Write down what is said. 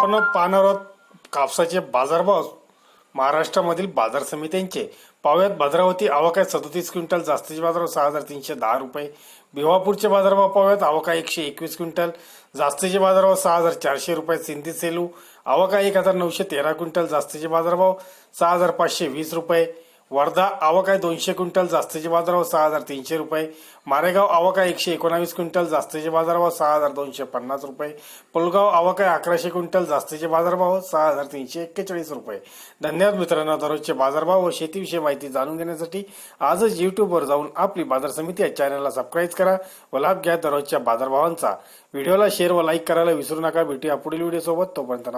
आपण पाहणार आहोत कापसाचे बाजारभाव महाराष्ट्रामधील बाजार समित्यांचे. पाहुयात भद्रावती आवक आहे सदोतीस क्विंटल जास्तीचे बाजारभाव सहा हजार तीनशे दहा रुपये. भिवापूरचे बाजारभाव पाव्यात आवक आहे एकशे एकवीस क्विंटल जास्तीचे बाजारभाव सहा हजार चारशे रुपये. सिंधी सेलू आवक आहे एक हजार नऊशे तेरा क्विंटल जास्तीचे बाजारभाव सहा हजार पाचशे वीस रुपये. वर्धा आवक आहे दोनशे क्विंटल जास्तीचे बाजारभाव सहा हजार तीनशे रुपये. मारेगाव आवक आहे एकशे एकोणावीस क्विंटल जास्तीचे बाजारभाव सहा हजार दोनशे पन्नास रुपये. पुलगाव आवक आहे अकराशे क्विंटल जास्तीचे बाजारभाव सहा हजार तीनशे एक्केचाळीस रुपये. धन्यवाद मित्रांनो दररोजचे बाजारभाव व शेतीविषयी माहिती जाणून घेण्यासाठी आजच युट्यूबवर जाऊन आपली बाजार समिती या चॅनलला सबस्क्राईब करा व लाभ घ्या दररोजच्या बाजारभावांचा. व्हिडिओला शेअर व लाईक करायला विसरू नका. भेटूया पुढील व्हिडिओ सोबत तोपर्यंत